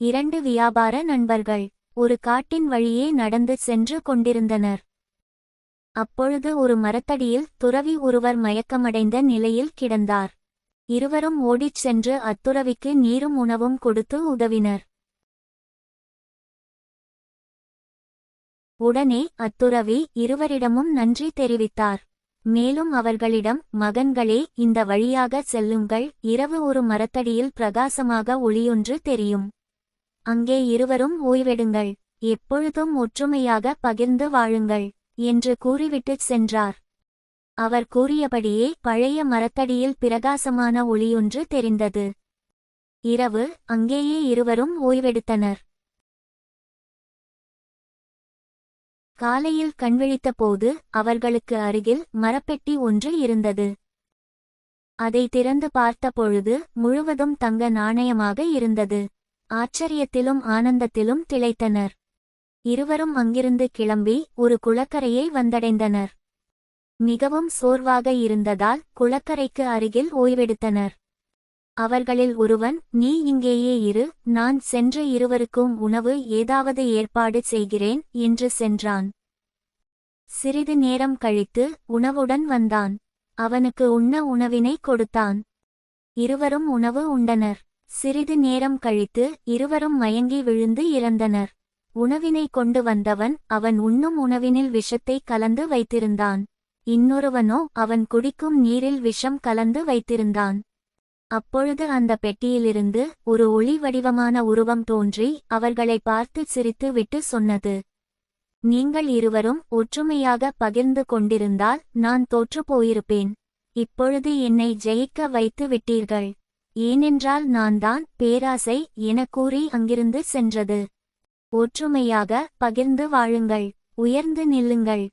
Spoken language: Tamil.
இரண்டு வியாபார நண்பர்கள் ஒரு காட்டின் வழியே நடந்து சென்று கொண்டிருந்தனர். அப்பொழுது ஒரு மரத்தடியில் துறவி ஒருவர் மயக்கமடைந்த நிலையில் கிடந்தார். இருவரும் ஓடிச் சென்று அத்துறவிக்கு நீரும் உணவும் கொடுத்து உதவினர். உடனே அத்துறவி இருவரிடமும் நன்றி தெரிவித்தார். மேலும் அவர்களிடம் மகன்களே இந்த வழியாக செல்லுங்கள். இரவு ஒரு மரத்தடியில் பிரகாசமாக ஒளியொன்று தெரியும். அங்கே இருவரும் ஓய்வெடுங்கள் எப்பொழுதும் ஒற்றுமையாக பகிர்ந்து வாழுங்கள் என்று கூறிவிட்டுச் சென்றார். அவர் கூறியபடியே பழைய மரத்தடியில் பிரகாசமான ஒளியொன்று தெரிந்தது. இரவு அங்கேயே இருவரும் ஓய்வெடுத்தனர். காலையில் கண்விழித்தபோது அவர்களுக்கு அருகில் மரப்பெட்டி ஒன்று இருந்தது. அதை திறந்து பார்த்தபொழுது முழுவதும் தங்க நாணயமாக இருந்தது. ஆச்சரியத்திலும் ஆனந்தத்திலும் திளைத்தனர். இருவரும் அங்கிருந்து கிளம்பி ஒரு குளக்கரையை வந்தடைந்தனர். மிகவும் சோர்வாக இருந்ததால் குளக்கரைக்கு அருகில் ஓய்வெடுத்தனர். அவர்களில் ஒருவன் நீ இங்கேயே இரு நான் சென்று இருவருக்கும் உணவு ஏதாவது ஏற்பாடு செய்கிறேன் என்று சென்றான். சிறிது நேரம் கழித்து உணவுடன் வந்தான். அவனுக்கு உண்ண உணவினை கொடுத்தான். இருவரும் உணவு உண்டனர். சிறிது நேரம் கழித்து இருவரும் மயங்கி விழுந்து இறந்தனர். உணவினை கொண்டு வந்தவன் அவன் உண்ணும் உணவினில் விஷத்தை கலந்து வைத்திருந்தான். இன்னொருவனோ அவன் குடிக்கும் நீரில் விஷம் கலந்து வைத்திருந்தான். அப்பொழுது அந்த பெட்டியிலிருந்து ஒரு ஒளி வடிவமான உருவம் தோன்றி அவர்களை பார்த்து சிரித்து விட்டு சொன்னது நீங்கள் இருவரும் ஒற்றுமையாக பகிர்ந்து கொண்டிருந்தால் நான் தோற்றுப் போயிருப்பேன். இப்பொழுது என்னை ஜெயிக்க வைத்து விட்டீர்கள். ஏனென்றால் நான் தான் பேராசை என கூறி அங்கிருந்து சென்றது. ஒற்றுமையாக பகிர்ந்து வாழுங்கள். உயர்ந்து நில்லுங்கள்.